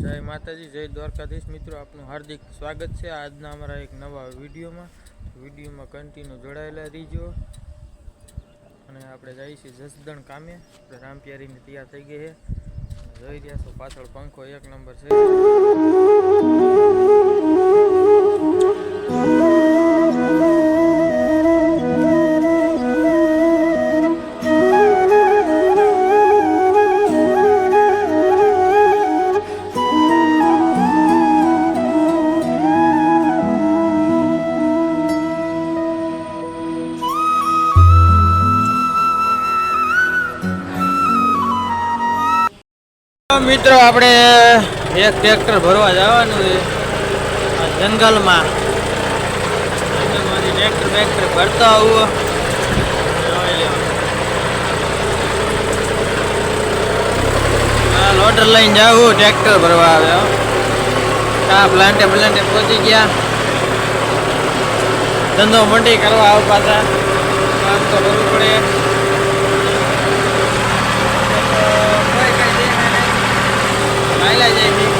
જય માતાજી, જય દ્વારકાધીશ. મિત્રો, આપનું હાર્દિક સ્વાગત છે. આજના અમારા એક નવા વિડીયોમાં. વિડીયોમાં કન્ટિન્યુ જોડાયેલા રહીજો. અને આપણે જઈએ છીએ જસદણ કામે. આપણે રામપ્યારીની તૈયાર થઈ ગઈ છે. જોઈ રહ્યા છો, પાછળ પંખો એક નંબર છે. મિત્રો, આપણે એક ટ્રેક્ટર ભરવા જવાનું છે. જંગલમાં. ટ્રેક્ટર બેક્ટર ભરતા આવું હા લોડર લઈને જાવું ટ્રેક્ટર ભરવા આવ્યો આ પ્લાન્ટે પ્લાન્ટે પહોંચી ગયા. ધંધો મંડી કરવા આવ પાછા. કામ તો કરવું પડે કોઈ કઈ દેખાય નહીં. હાલ્યા જાય બી.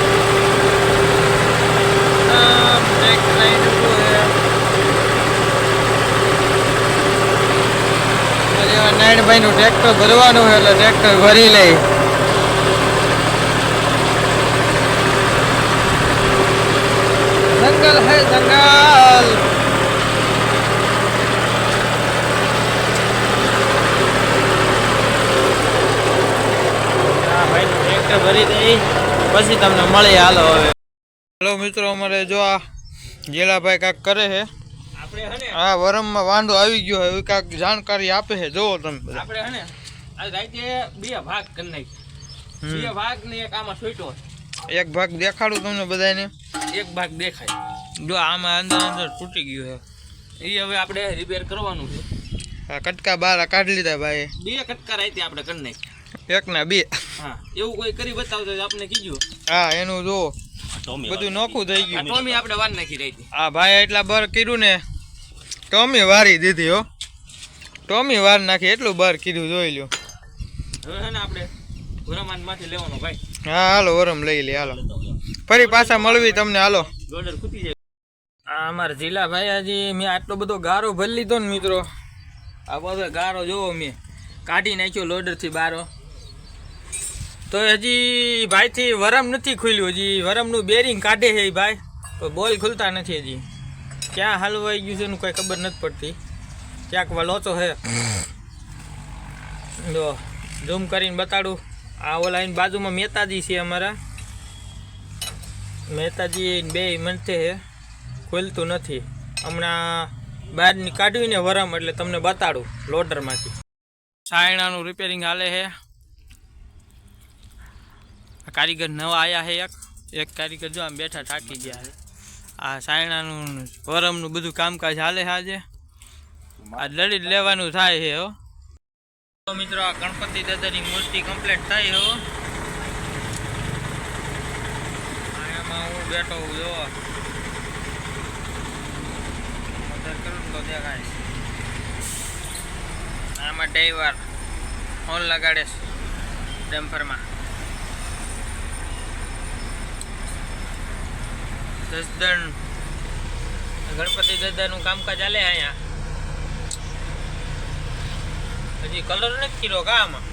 આમ ટ્રેક્ટર લઈને ઊભું છે. પછી હવે નારાયણભાઈનું ટ્રેક્ટર ભરવાનું હોય એટલે ટ્રેક્ટર ભરી લઈ. જંગલ હે જંગલ. ભાઈ ટ્રેક્ટર ભરી દઈ. પછી તમને મળી હાલો હવે. હેલો મિત્રો અમારે જો આ જેલાભાઈ કાંક કરે છે. હે ને આ વરમમાં વાંધો આવી ગયો હવે કાંઈક જાણકારી આપે છે. જોવો તમે બધા. આપણે હે ને આ રાતે બે ભાગ કરી નાખી બે ભાગ ને એક આમાં છૂટ્યો એક ભાગ દેખાડું તમને બધાને એક ભાગ દેખાય. જો આમાં અંદર અંદર તૂટી ગયું એ હવે આપણે રિપેર કરવાનું છે. છે આ કટકા બાર કાઢી લીધા ભાઈ બે કટકા રાતે આપણે કરી નાખી એક ના બે. હા એવું કોઈ કરી બતાવતો આપને આપણે કીધું હા એનું જો બધું નોખું થઈ ગયું ટોમી આપણે વાર નાખી રહી હા ભાઈ એટલા બર કીધું ને ટોમી વારી દીધી હો. ટોમી વાર નાખી એટલું બાર કીધું જોઈ લ્યો. હવે ને આપણે ભરામાનમાંથી લેવાનો ભાઈ. હા હાલો વરમ લઈ લે હાલો. ફરી પાછા મળવી તમને હાલો. ગોડર ખૂટી જાય. આ અમારા જીલાભાઈ હજી મેં આટલો બધો ગારો ભરી લીધો ને મિત્રો. આ બધો ગારો જોવો મેં. કાઢી નાખ્યો લોડરથી બારો. તો હજી ભાઈથી વરમ નથી ખુલ્યું હજી વરમનું બેરિંગ કાઢે છે ભાઈ. તો બોલ ખુલતા નથી હજી. ક્યાં હલવાઈ ગયું છે એનું કંઈ ખબર નથી પડતી. ક્યાંક લોચો છે જો, ઝૂમ કરીને બતાડું. આ ઓલા એની બાજુમાં મહેતાજી છે અમારા. મહેતાજી બે મંથે છે ખોલતું નથી. હમણાં બહારની કાઢવીને વરમ, એટલે તમને બતાડું લોડરમાંથી. સાયણાનું રિપેરિંગ હાલે છે કારીગર નવા આવ્યા છે એક. એક કારીગર જો આમ બેઠા થાકી ગયા છે આ સાયણાનું, વરમનું બધું કામકાજ હાલે છે આજે આ લડી લેવાનું થાય છે, હો. મિત્રો, આ ગણપતિ દાદાની મૂર્તિ કમ્પ્લીટ થાય હો. એમાં હું બેઠો હું જો. કરું તો દેખાય. આમાં ડ્રાઈવર, હોર્ન લગાડે ડમ્પરમાં. જસદણ ગણપતિ દાદાનું કામકાજ ચાલે અહીંયા. હજી કલર નથી કર્યો કા આમાં?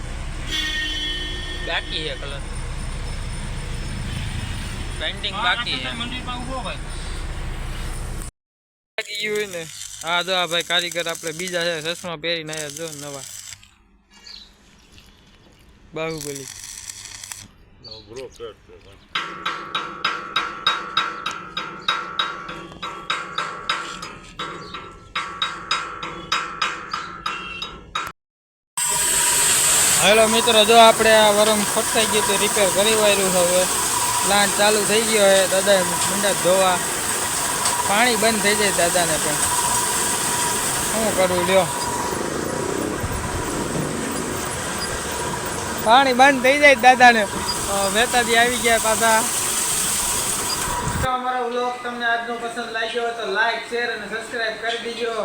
બાકી છે કલર પેન્ટિંગ બાકી છે. ને. હા જો આ ભાઈ કારીગર આપણે બીજા છે ચશ્મા પહેરીને આવ્યા જો નવા. બાહુબલી. હેલો મિત્રો, જો આપણે આ વરમ ફટકાઈ ગયું તો રિપેર કરી વાર્યું હવે. પ્લાન્ટ ચાલુ થઈ ગયો હોય દાદા મંડા ધોવા. પાણી બંધ થઈ જાય દાદાને પણ. શું કરું લ્યો. પાણી બંધ થઈ જાય દાદાને મહેતાજી આવી ગયા પાછા. અમારો વ્લોગ તમને આજનો પસંદ લાગ્યો હોય તો લાઈક શેર અને સબસ્ક્રાઈબ કરી દીજો.